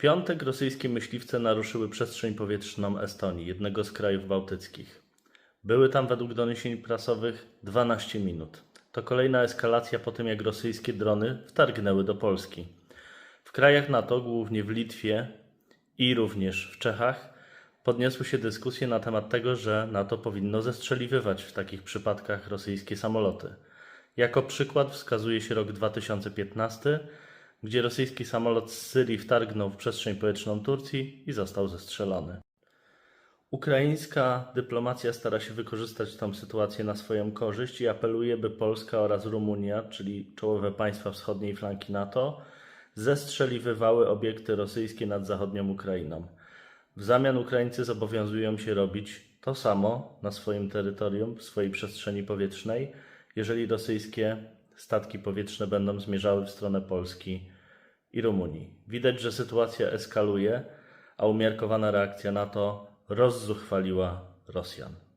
piątek rosyjskie myśliwce naruszyły przestrzeń powietrzną Estonii, jednego z krajów bałtyckich. Były tam według doniesień prasowych 12 minut. To kolejna eskalacja po tym, jak rosyjskie drony wtargnęły do Polski. W krajach NATO, głównie w Litwie i również w Czechach, podniosły się dyskusje na temat tego, że NATO powinno zestrzeliwywać w takich przypadkach rosyjskie samoloty. Jako przykład wskazuje się rok 2015, gdzie rosyjski samolot z Syrii wtargnął w przestrzeń powietrzną Turcji i został zestrzelony. Ukraińska dyplomacja stara się wykorzystać tę sytuację na swoją korzyść i apeluje, by Polska oraz Rumunia, czyli czołowe państwa wschodniej flanki NATO, zestrzeliwywały obiekty rosyjskie nad zachodnią Ukrainą. W zamian Ukraińcy zobowiązują się robić to samo na swoim terytorium, w swojej przestrzeni powietrznej, jeżeli rosyjskie statki powietrzne będą zmierzały w stronę Polski i Rumunii. Widać, że sytuacja eskaluje, a umiarkowana reakcja NATO rozzuchwaliła Rosjan.